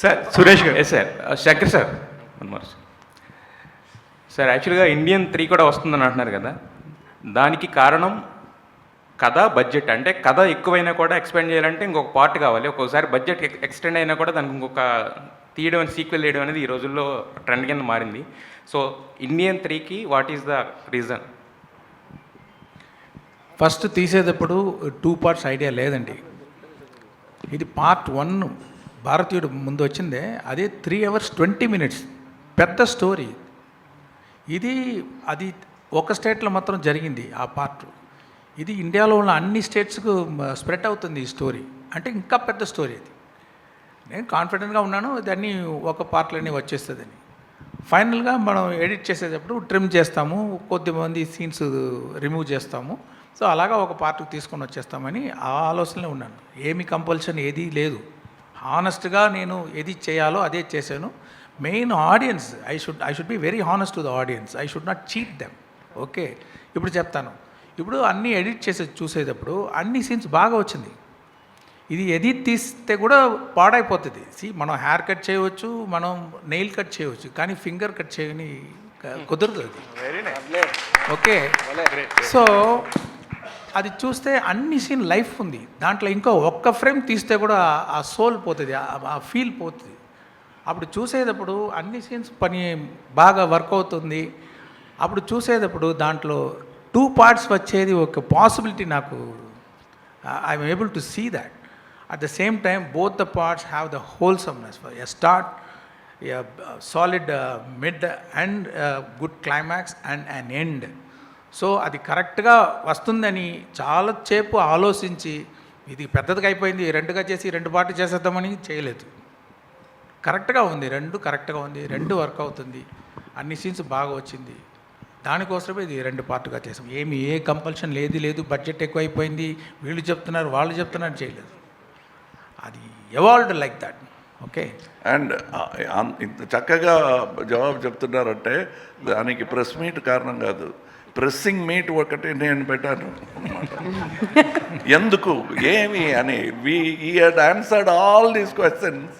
Sir Suresh గారు. Yes sir Shankar sir one more sir యాక్చువల్గా Indian three కూడా వస్తుందని అంటున్నారు కదా. దానికి కారణం కథ బడ్జెట్. అంటే కథ ఎక్కువైనా కూడా ఎక్స్పెండ్ చేయాలంటే ఇంకొక పార్ట్ కావాలి. ఒక్కొక్కసారి బడ్జెట్ ఎక్స్టెండ్ అయినా కూడా దానికి ఇంకొక తీయడం అని సీక్వెల్ చేయడం అనేది ఈ రోజుల్లో ట్రెండ్ కింద మారింది. సో ఇండియన్ త్రీకి what is the reason? First తీసేటప్పుడు టూ పార్ట్స్ ఐడియా లేదండి. ఇది పార్ట్ వన్ భారతీయుడు ముందు వచ్చిందే అదే త్రీ అవర్స్ ట్వంటీ మినిట్స్ పెద్ద స్టోరీ ఇది అది ఒక స్టేట్లో మాత్రం జరిగింది ఆ పార్ట్ ఇది ఇండియాలో ఉన్న అన్ని స్టేట్స్కు స్ప్రెడ్ అవుతుంది ఈ స్టోరీ అంటే ఇంకా పెద్ద స్టోరీ అది. నేను కాన్ఫిడెంట్గా ఉన్నాను దాన్ని ఒక పార్ట్లోనే వచ్చేస్తుందని. ఫైనల్గా మనం ఎడిట్ చేసేటప్పుడు ట్రిమ్ చేస్తాము కొద్దిమంది సీన్స్ రిమూవ్ చేస్తాము. సో అలాగా ఒక పార్ట్కి తీసుకొని వచ్చేస్తామని ఆ ఆలోచనలో ఉన్నాను. ఏమి కంపల్షన్ ఏదీ లేదు. హానెస్ట్గా నేను ఏది చేయాలో అదే చేశాను. Main audience I should I should be very honest to the audience I should not cheat them okay ఇప్పుడు చెప్తాను. ఇప్పుడు అన్నీ ఎడిట్ చేసే చూసేటప్పుడు అన్ని సీన్స్ బాగా వచ్చింది. ఇది ఎది తీస్తే కూడా పాడైపోతుంది. సి మనం హెయిర్ కట్ చేయవచ్చు మనం నెయిల్ కట్ చేయవచ్చు కానీ ఫింగర్ కట్ చేయని కుదరదు అది. ఓకే సో అది చూస్తే అన్ని సీన్ లైఫ్ ఉంది. దాంట్లో ఇంకో ఒక్క ఫ్రేమ్ తీస్తే కూడా ఆ సోల్ పోతుంది ఆ- ఫీల్ పోతుంది. అప్పుడు చూసేటప్పుడు అన్ని సీన్స్ పని బాగా వర్క్ అవుతుంది. అప్పుడు చూసేటప్పుడు దాంట్లో టూ పార్ట్స్ వచ్చేది ఒక పాసిబిలిటీ నాకు I'm able to see that. At the same time both the parts have the wholesomeness a start solid mid and good climax and an end so అది కరెక్ట్గా వస్తుందని చాలా సేపు ఆలోచించి ఇది పెద్దదిగా అయిపోయింది రెండుగా చేసి రెండు పాటు చేసేద్దామని చేయలేదు. కరెక్ట్గా ఉంది రెండు కరెక్ట్గా ఉంది రెండు వర్క్ అవుతుంది అన్ని సీన్స్ బాగా వచ్చింది. దానికోసమే ఇది రెండు పార్ట్గా చేసాం. ఏమి ఏ కంపల్షన్ లేదు లేదు బడ్జెట్ ఎక్కువైపోయింది వీళ్ళు చెప్తున్నారు వాళ్ళు చెప్తున్నారు చేయలేదు. అది evolved like that okay? And ఇంత చక్కగా జవాబు చెప్తున్నారంటే దానికి ప్రెస్ మీట్ కారణం కాదు. ప్రెస్సింగ్ మీట్ ఒకటి నేను పెట్టాను. ఎందుకు? ఏమి అని. We he had answered all these questions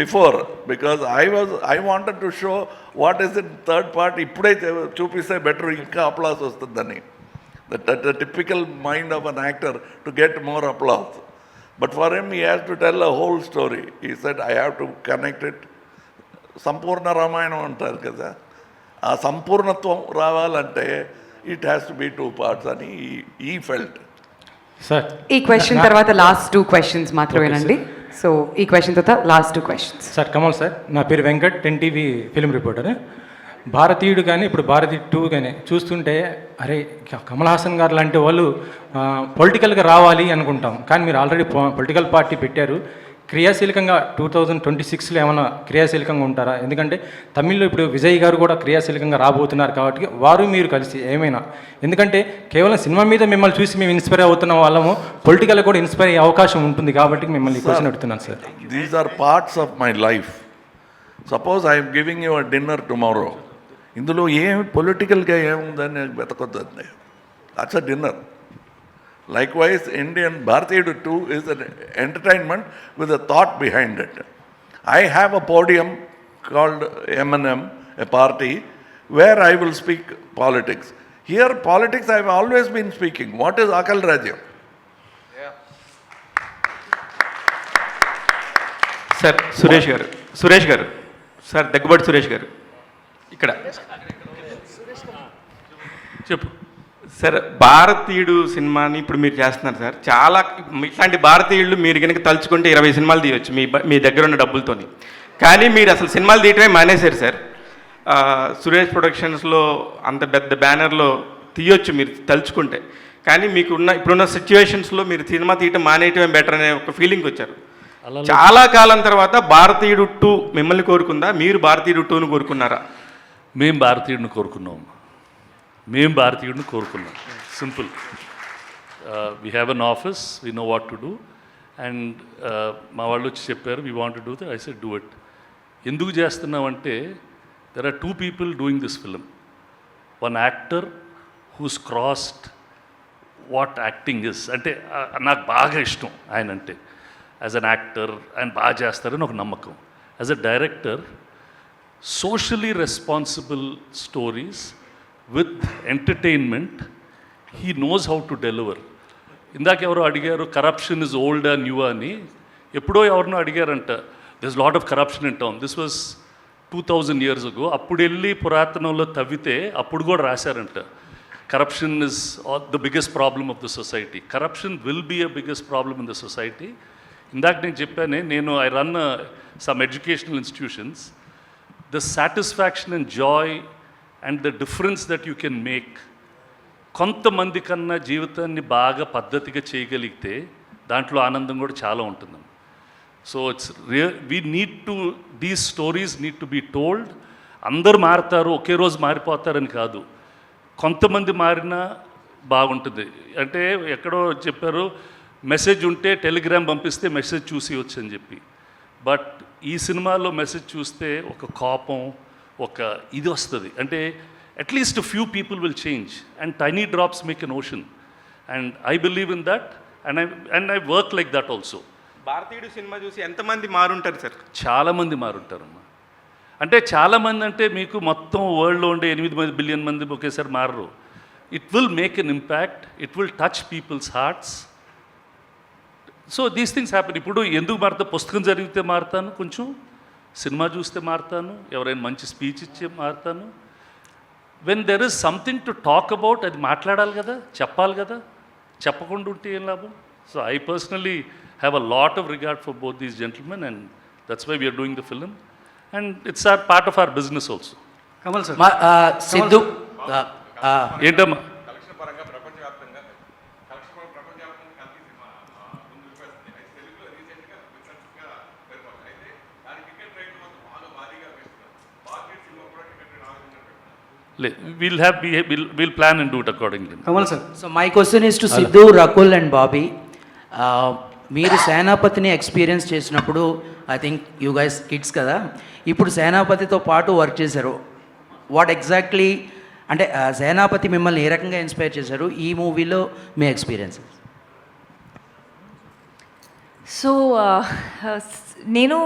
before because I was I wanted to show what is in third part ఇప్పుడే చూపిస్తే బెటర్ ఇంకా అప్లాస్ వస్తుందని. The typical mind of an actor to get more applause but for him he has to tell a whole story he said I have to connect it సంపూర్ణ రామాయణం అంటారు కదా. ఆ సంపూర్ణత్వం రావాలంటే it has to be two parts అని ఈ felt sir ఈ question తర్వాత last two questions మాత్రమేనండి. సో ఈ క్వశ్చన్ తర్వాత last two questions sir Kamal sir నా పేరు Venkat ten TV film reporter Bharateeyudu కానీ ఇప్పుడు భారతీయ టూ కానీ చూస్తుంటే అరే కమల్ హాసన్ గారు లాంటి వాళ్ళు పొలిటికల్గా రావాలి అనుకుంటాం. కానీ మీరు ఆల్రెడీ పొలిటికల్ పార్టీ పెట్టారు. క్రియాశీలకంగా టూ థౌజండ్ ట్వంటీ సిక్స్లో ఏమైనా క్రియాశీలకంగా ఉంటారా? ఎందుకంటే తమిళ్ళో ఇప్పుడు విజయ్ గారు కూడా క్రియాశీలకంగా రాబోతున్నారు కాబట్టి వారు మీరు కలిసి ఏమైనా. ఎందుకంటే కేవలం సినిమా మీద మిమ్మల్ని చూసి మేము ఇన్స్పైర్ అవుతున్న వాళ్ళము పొలిటికల్ కూడా ఇన్స్పైర్ అయ్యే అవకాశం ఉంటుంది కాబట్టి మిమ్మల్ని క్వశ్చన్ అడుగుతున్నాను sir these are parts of my life suppose I'm giving you a dinner tomorrow ఇందులో ఏమి పొలిటికల్గా ఏముందని వెతకొద్దండి that's a dinner likewise Indian Bharateeyudu two is an entertainment with a thought behind it I have a podium called MNM a party where I will speak politics here politics I always been speaking what is Akal రాజ్యం sir Suresh గారు సురేష్ గారు sir Daggubati Suresh గారు ఇక్కడ చెప్పు sir భారతీయుడు సినిమాని ఇప్పుడు మీరు చేస్తున్నారు సార్. చాలా ఇట్లాంటి భారతీయుళ్ళు మీరు కనుక తలుచుకుంటే ఇరవై సినిమాలు తీయొచ్చు మీ మీ దగ్గర ఉన్న డబ్బులతోని. కానీ మీరు అసలు సినిమాలు తీయటమే మానేశారు సార్. సురేష్ ప్రొడక్షన్స్లో అంత పెద్ద బ్యానర్లో తీయొచ్చు మీరు తలుచుకుంటే. కానీ మీకున్న ఇప్పుడున్న సిచ్యువేషన్స్లో మీరు సినిమా తీయటం మానేయటమే బెటర్ అనే ఒక ఫీలింగ్ వచ్చారు. చాలా కాలం తర్వాత భారతీయుడు టూ మిమ్మల్ని కోరుకుందా? మీరు భారతీయుడు టూను కోరుకున్నారా? మేం భారతీయుడిని కోరుకున్నాం. మేము భారతీయుడిని కోరుకున్నాం. Simple. We have an office we know what to do and మా వాళ్ళు వచ్చి చెప్పారు we want do the I said do it ఎందుకు చేస్తున్నామంటే there are two people doing this film one actor who's crossed what acting is అంటే uh, నాకు బాగా ఇష్టం ఆయన అంటే. యాజ్ అన్ యాక్టర్ ఆయన బాగా చేస్తారని ఒక నమ్మకం. As a director socially responsible stories with entertainment he knows how to deliver ఇందాక ఎవరో అడిగారు కరప్షన్ ఇస్ ఓల్డ్ న్యూ అని. ఎప్పుడో ఎవరినో అడిగారంట this lot of corruption in town this was two thousand years ago అప్పుడు వెళ్ళి పురాతనంలో తవ్వితే అప్పుడు కూడా రాశారంట corruption is the biggest problem of the society corruption will be a biggest problem in the society ఇందాక నేను చెప్పానే నేను I run some educational institutions the satisfaction and joy and the difference that you can make కొంతమంది కన్నా జీవితాన్ని బాగా పద్ధతిగా చేయగలిగితే దాంట్లో ఆనందం కూడా చాలా ఉంటుంది so it's రియ we need to these stories need to be told అందరు మారుతారు ఒకే రోజు మారిపోతారని కాదు. కొంతమంది మారినా బాగుంటుంది. అంటే ఎక్కడో చెప్పారు మెసేజ్ ఉంటే టెలిగ్రామ్ పంపిస్తే మెసేజ్ చూసి వచ్చని చెప్పి. బట్ ఈ సినిమాలో మెసేజ్ చూస్తే ఒక కోపం ఒక ఇది వస్తుంది. అంటే at least few people will change and tiny drops make an ocean and I believe in that and I and I work like that also Bharateeyudu cinema చూసి ఎంతమంది మారుంటారు సార్? చాలామంది మారుంటారమ్మా. అంటే చాలామంది అంటే మీకు మొత్తం వరల్డ్లో ఉండే ఎనిమిది మంది బిలియన్ మంది ఒకేసారి మారరు. It will make an impact it will touch people's hearts so these things happen ఇప్పుడు ఎందుకు మారుతా? పుస్తకం జరిగితే మారుతాను కొంచెం. సినిమా చూస్తే మారుతాను ఎవరైనా మంచి స్పీచ్ ఇచ్చే మారుతాను. When there is something to talk about అది మాట్లాడాలి కదా చెప్పాలి కదా చెప్పకుండా ఉంటే ఏం లాభం? So I personally have a lot of regard for both these gentlemen and that's why we're doing the film and it's our part of our business also Kamal sir. Siddhu ఆ, ఆ, ఏంటమ్మా will have will will plan and do it accordingly Kamal sir so my question is to Siddhu Rakul and Bobby మీరు సేనాపతిని experience చేసినప్పుడు I think you guys kids కదా ఇప్పుడు సేనాపతితో పాటు work చేశారు. వాట్ ఎగ్జాక్ట్లీ అంటే సేనాపతి మిమ్మల్ని ఏ రకంగా ఇన్స్పైర్ చేశారు? ఈ మూవీలో మీ ఎక్స్పీరియన్స్ సో నేను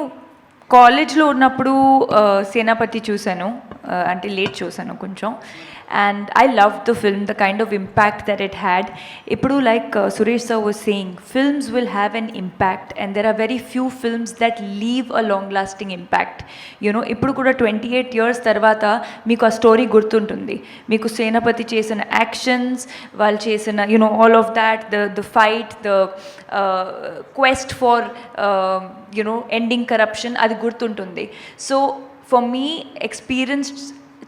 కాలేజ్లో ఉన్నప్పుడు uh, సేనాపతి చూశాను. uh, అంటే లేట్ చూశాను కొంచెం. And I love the film the kind of impact that it had ఇప్పుడు like Suresh sir was saying films will have an impact and there are very few films that leave a long lasting impact you know ఇప్పుడు కూడా twenty eight years తర్వాత మీకు ఆ story గుర్తుంటుంది మీకు సేనాపతి చేసిన actions వాళ్ళు చేసిన you know all of that the the fight the quest for you know ending corruption అది గుర్తుంటుంది so ఫర్ మీ ఎక్స్పీరియన్స్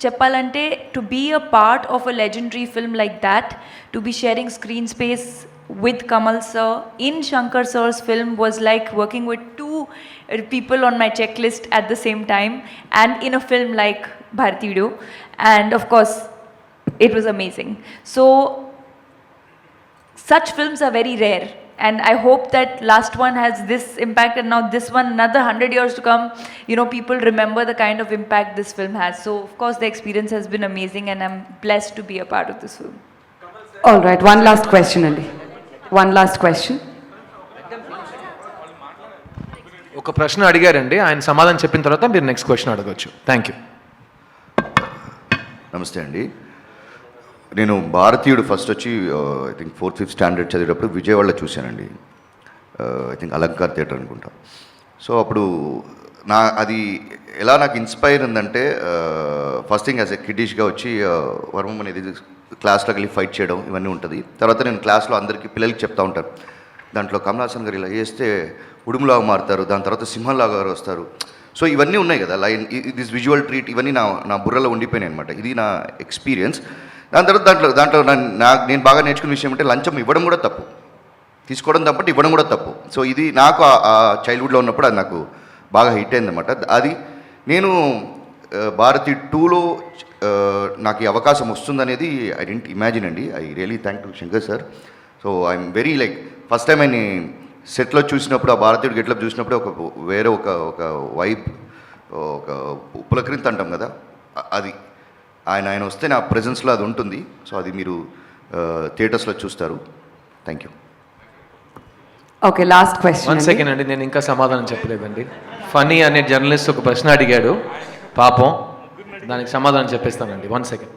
చెప్పాలంటే to be a part of a legendary film like that to be sharing screen space with Kamal sir in Shankar sir's film was like working with two uh, people on my checklist at the same time and in a film like Bharatidu and of course it was amazing. So such films are very rare And i hope that last one has this impact and now this one another 100 years to come you know people remember the kind of impact this film has so of course the experience has been amazing and i'm blessed to be a part of this film all right one last question అండి one last question ఒక ప్రశ్న అడిగారండి ఆయన సమాధానం చెప్పిన తర్వాత మీరు next question అడగచ్చు థ్యాంక్ యూ నమస్తే అండి నేను భారతీయుడు ఫస్ట్ వచ్చి I think fourth fifth standard చదివేటప్పుడు విజయవాడలో చూశానండి. ఐ థింక్ అలంకార్ థియేటర్ అనుకుంటా. సో అప్పుడు నా అది ఎలా నాకు ఇన్స్పైర్ ఉందంటే ఫస్ట్ థింగ్ యాజ్ ఎ కిడ్డిష్గా వచ్చి వర్మం అనేది క్లాస్లోకి వెళ్ళి ఫైట్ చేయడం ఇవన్నీ ఉంటుంది. తర్వాత నేను క్లాస్లో అందరికీ పిల్లలకి చెప్తా ఉంటాను. దాంట్లో కమలాసన్ గారు ఇలా చేస్తే ఉడుములాగా మారుతారు దాని తర్వాత సింహంలాగా గారు వస్తారు. సో ఇవన్నీ ఉన్నాయి కదా లైన్ దిస్ విజువల్ ట్రీట్ ఇవన్నీ నా నా బుర్రలో ఉండిపోయినాయి అనమాట ఇది నా ఎక్స్పీరియన్స్. దాని తర్వాత దాంట్లో దాంట్లో నాకు నేను బాగా నేర్చుకున్న విషయం అంటే లంచం ఇవ్వడం కూడా తప్పు. తీసుకోవడం తప్పటి ఇవ్వడం కూడా తప్పు. సో ఇది నాకు ఆ- చైల్డ్హుడ్లో ఉన్నప్పుడు అది నాకు బాగా హిట్ అయిందన్నమాట. అది నేను భారతి టూలో నాకు ఈ అవకాశం వస్తుందనేది ఐ డెంట్ ఇమాజిన్ అండి. I really thank to Shankar sir so I'm very like first time ఆయన సెట్లో చూసినప్పుడు ఆ భారతీయుడు గెట్లో చూసినప్పుడు ఒక వేరే ఒక ఒక వైబ్ ఒక ఉపలకరింత అంటాం కదా. అది ఆయన ఆయన వస్తే నా ప్రజెన్స్లో అది ఉంటుంది. సో అది మీరు థియేటర్స్లో చూస్తారు. Thank you okay last question one second అండి నేను ఇంకా సమాధానం చెప్పలేదండి. ఫనీ అనే జర్నలిస్ట్ ఒక ప్రశ్న అడిగాడు. పాపం. దానికి సమాధానం చెప్పేస్తానండి. One second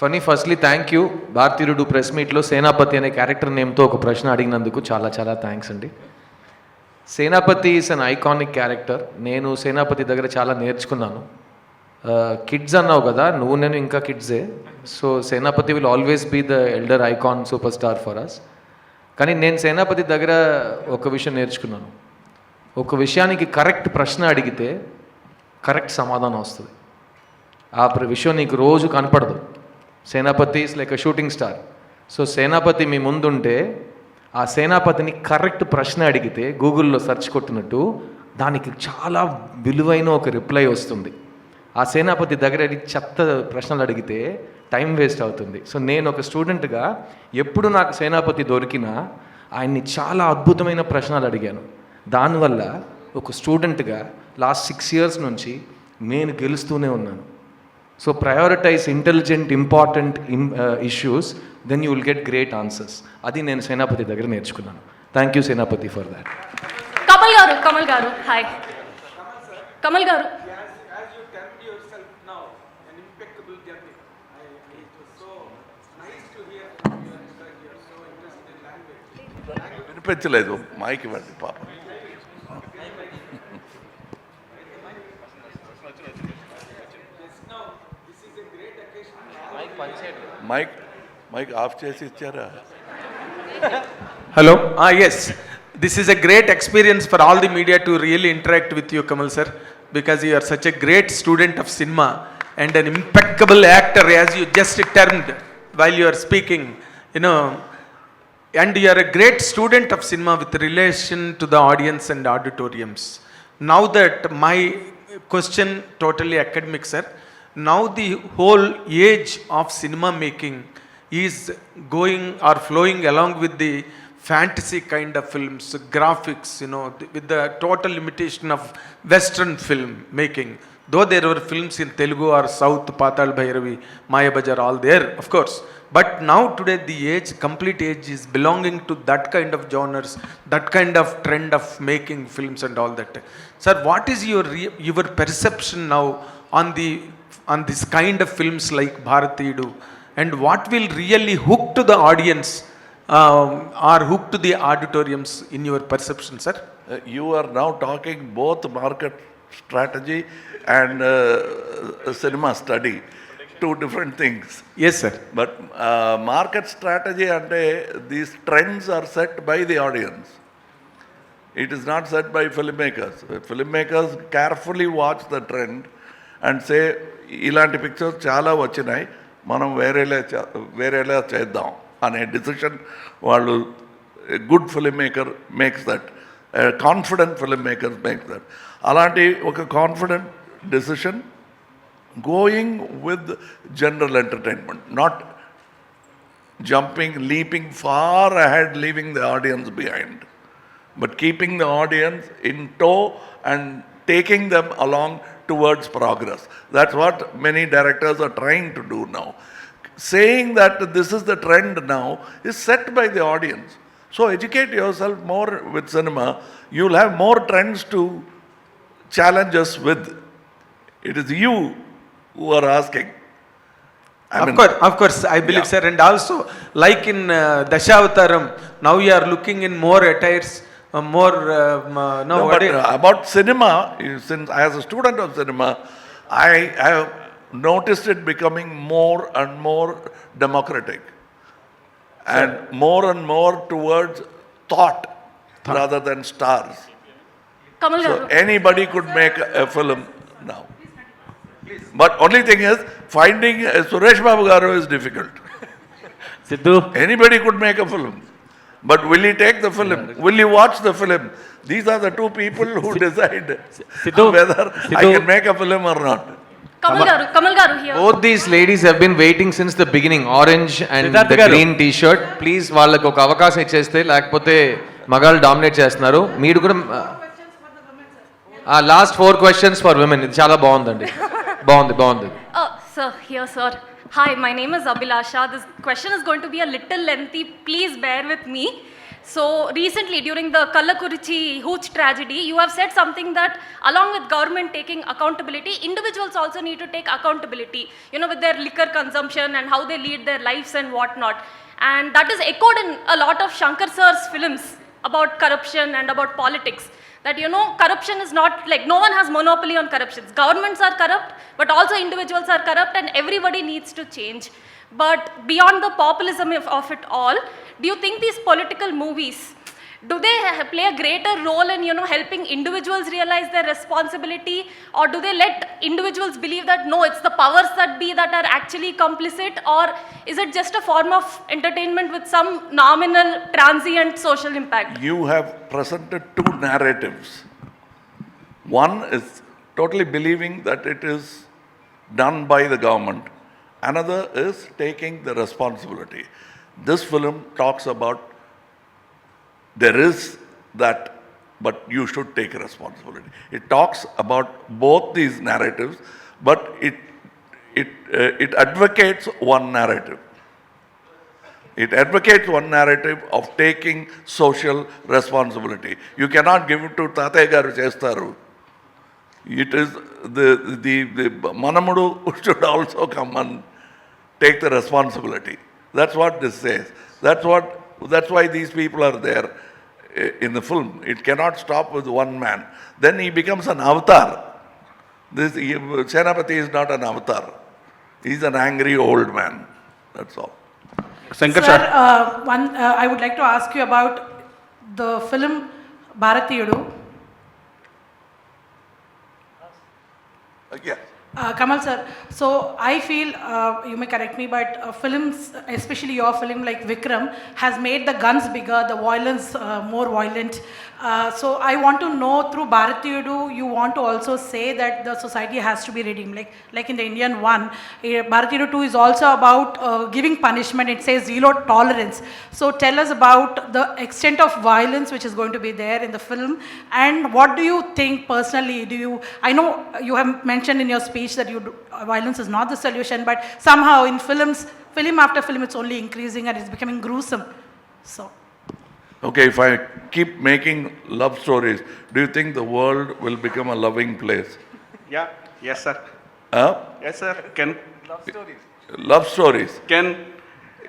funny firstly thank you Bharateeyudu press మీట్లో సేనాపతి అనే క్యారెక్టర్ నేమ్తో ఒక ప్రశ్న అడిగినందుకు చాలా చాలా థ్యాంక్స్ అండి. Senapathi is an iconic character నేను సేనాపతి దగ్గర చాలా నేర్చుకున్నాను. కిడ్స్ అన్నావు కదా నువ్వు నేను ఇంకా కిడ్సే so Senapathi will always be the elder icon super star for us కానీ నేను సేనాపతి దగ్గర ఒక విషయం నేర్చుకున్నాను. ఒక విషయానికి కరెక్ట్ ప్రశ్న అడిగితే కరెక్ట్ సమాధానం వస్తుంది. ఆ ప్ర- విషయం నీకు రోజు కనపడదు. Senapathi is like a shooting star so Senapathi మీ ముందుంటే ఆ సేనాపతిని కరెక్ట్ ప్రశ్న అడిగితే గూగుల్లో సెర్చ్ కొట్టినట్టు దానికి చాలా విలువైన ఒక రిప్లై వస్తుంది. ఆ సేనాపతి దగ్గర చెత్త ప్రశ్నలు అడిగితే టైం వేస్ట్ అవుతుంది. సో నేను ఒక స్టూడెంట్గా ఎప్పుడు నాకు సేనాపతి దొరికినా ఆయన్ని చాలా అద్భుతమైన ప్రశ్నలు అడిగాను. దానివల్ల ఒక స్టూడెంట్గా లాస్ట్ సిక్స్ ఇయర్స్ నుంచి నేను గెలుస్తూనే ఉన్నాను. So prioritize intelligent important issues then you will get great answers. అది నేను సేనాపతి దగ్గర నేర్చుకున్నాను. Thank you Senapathi for that. Kamal garu Kamal garu hi. Kamal garu వినిపించలేదు మైక్ ఇవ్వండి పాప మైక్ మైక్ ఆఫ్ చేసి ఇచ్చారా Hello. Ah, yes. This is a great experience for all the media to really interact with you, Kamal sir, because you are such a great student of cinema and an impeccable actor, as you just termed while you are speaking. And you are a great student of cinema with relation to the audience and auditoriums. Now that my question totally academic, sir. Now the whole age of cinema making is going or flowing along with the fantasy kind of films, graphics, you know, th- with the total limitation of Western film making. Though there were films in Telugu or South, Patal Bhairavi, Maya Bajar, all there, of course. But now today the age, complete age is belonging to that kind of genres, that kind of trend of making films and all that. Sir, what is your your perception now on the on this kind of films like Bharatidu, and what will really hook to the audience um, or hook to the auditoriums in your perception, sir? Uh, you are now talking both market strategy and uh, cinema study, two different things yes sir but market strategy అంటే these trends are set by the audience it is not set by film makers film makers carefully watch the trend and say ఇలాంటి pictures చాలా వచ్చినాయి. మనం వేరేలా వేరేలా చేద్దాం. అనే decision వాళ్ళు good film maker makes that confident film makers makes that అలాంటి ఒక confident decision going with general entertainment, not jumping, leaping far ahead, leaving the audience behind, but keeping the audience in tow and taking them along towards progress. That's what many directors are trying to do now. Saying that this is the trend now is set by the audience. So educate yourself more with cinema. You'll have more trends to challenge us with. It is you who are asking. I of mean, course, of course, I believe, yeah. sir. And also, like in uh, Dashavataram, now you are looking in more attires, uh, more. Um, uh, no, no but uh, about cinema, since as a student of cinema, I have noticed it becoming more and more democratic, sir. and more and more towards thought, thought. rather than stars. Kamal so anybody could make a, a film now. But only thing is, finding a Suresh Babu Garu is difficult. Siddhu Anybody could make a film. But will he take the film? Will he watch the film? These are the two people who decide Sidhu, whether I Sidhu. can make a film or not. Kamal garu Kamal garu here both these ladies have been waiting since the beginning orange and the గారు. Green T shirt please వాళ్ళకి ఒక అవకాశం ఇచ్చేస్తే లేకపోతే మగాళ్ళు dominate చేస్తున్నారు మీరు కూడా last four questions for women ఇది చాలా బాగుందండి బాగుంది బాగుంది sir here sir hi my name is Abhilasha this question is going to be a little lengthy please bear with me So recently, during the Kallakurichi Hooch tragedy, you have said something that along with government taking accountability, individuals also need to take accountability, you know, with their liquor consumption and how they lead their lives and whatnot. And that is echoed in a lot of Shankar sir's films about corruption and about politics. That you know, corruption is not like no one has monopoly on corruption. Governments are corrupt, but also individuals are corrupt, and everybody needs to change. But beyond the populism of, of it all, do you think these political movies do they play a greater role in you know helping individuals realize their responsibility or do they let individuals believe that no it's the powers that be that are actually complicit or is it just a form of entertainment with some nominal transient social impact You have presented two narratives. One is totally believing that it is done by the government. Another is taking the responsibility. This film talks about there is that, but you should take responsibility. It talks about both these narratives, but it, it, uh, it advocates one narrative. It advocates one narrative of taking social responsibility. You cannot give it to Tataya garu chestaru. It is the, the, the Manamudu should also come and take the responsibility. That's what this says. That's what, that's why these people are there in the film. It cannot stop with one man. Then he becomes an avatar. This Senapati is not an avatar. He's an angry old man. That's all. Sir, uh, one, uh, I would like to ask you about the film Bharatiyudu. Uh, yeah. Uh, Kamal sir, so I feel, uh, you may correct me, but uh, films, especially your film like Vikram, has made the guns bigger, the violence uh, more violent. Uh, so I want to know through Bharatiyudu, you want to also say that the society has to be redeemed. Like, like in the Indian one, uh, Bharatiyudu 2 is also about uh, giving punishment. It says zero tolerance. So tell us about the extent of violence which is going to be there in the film. And what do you think personally? Do you, I know you have mentioned in your speech that you, do, uh, violence is not the solution, but somehow in films, film after film, it's only increasing and it's becoming gruesome. So. Okay, if I keep making love stories, do you think the world will become a loving place? Yeah yes sir Huh? Yes sir can Love stories. Can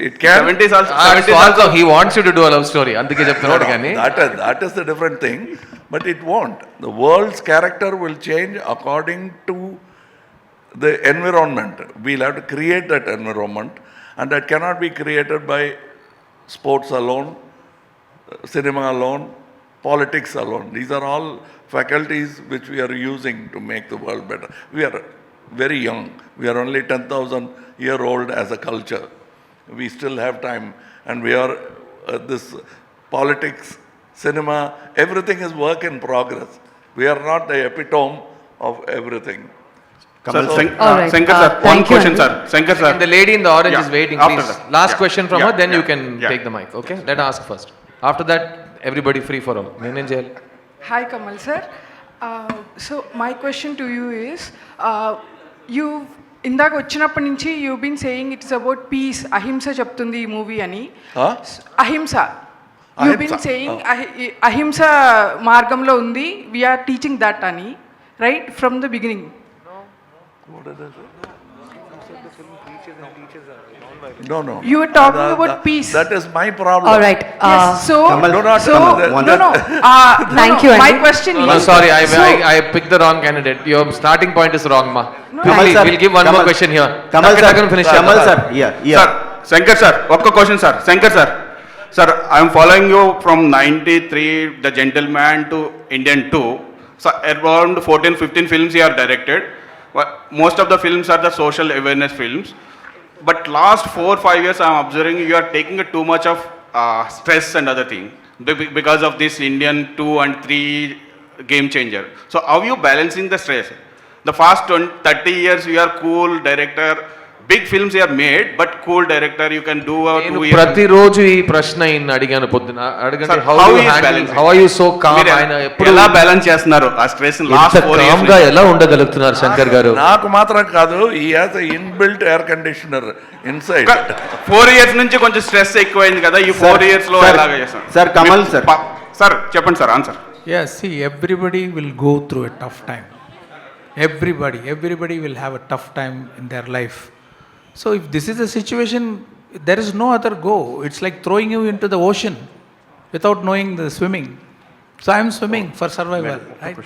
It can. Seventies also Ah, Swanko, he wants you to do a love story. అందుకే చెప్తున్నాడు కానీ That is, that is the different thing, but it won't. The world's character will change according to the environment. We'll have to create that environment, and that cannot be created by sports alone, uh, cinema alone, politics alone. These are all faculties which we are using to make the world better. We are very young. We are only 10,000 year old as a culture. We still have time and we are uh, this politics, cinema, everything is work in progress. We are not the epitome of everything. So, uh, question you. sir. The lady in the orange yeah. is waiting, After please. That. Last yeah. question from yeah. her, then you can take the mic. Okay, let her ask first. After that, everybody free for all. నేనేం చేయాలి? Hi, Kamal sir. Uh, so my question to you is, uh, you ఇందాక వచ్చినప్పటి నుంచి you been saying it's about peace అహింస చెప్తుంది ఈ movie అని. Huh? అహింస. యూ బీన్ సేయింగ్ అహింస మార్గంలో ఉంది. వీఆర్ టీచింగ్ దట్ అని. Right from the beginning No, no. You were talking that, about that, peace. That is my problem. All right. Uh, yes. So, Kamal, no, no, uh, so no, no. Uh, thank no, you. My question no, is. No, sorry, I, so, I, I picked the wrong candidate. Your starting point is wrong, ma. No, Kamal, Kamal sir, we'll give one Kamal, more question here. Kamal Taka, sir, finish Kamal sir, yeah, yeah. Sir, Shankar sir, one question, sir. Shankar sir. Sir, I am following you from 93, The Gentleman to Indian 2. So around 14, 15 films you are directed. Most of the films are the social awareness films but last four five years i'm observing you are taking too much of uh, stress and other thing because of this indian two and three game changer. So how are you balancing the stress? The first 20, 30 years you are cool director big films you have made, but cool director, you can do a నేను two years. ప్రతిరోజు ఈ ప్రశ్న అడిగాను పొద్దున. అడగండి how you? How are you so calm ఆయన ఎప్పుడు ఎలా బ్యాలెన్స్ చేస్తున్నారు? ఆ స్ట్రెస్ లాస్ట్ ఫోర్ కామ్గా ఎలా ఉండగలుగుతున్నారు శంకర్ గారు? నాకు మాత్రం కాదు he has inbuilt air conditioner inside four years నుంచి కొంచెం స్ట్రెస్ ఎక్కువైంది కదా ఈ ఫోర్ ఇయర్స్లో ఎలాగ చేస్తాం సార్ కమల్ సార్ సార్ చెప్పండి sir answer Yeah, see, everybody will go through a tough time. Everybody, everybody will have a tough time in their life. So if this is the situation, there is no other go. It's like throwing you into the ocean without knowing the swimming. So I am swimming for survival, right?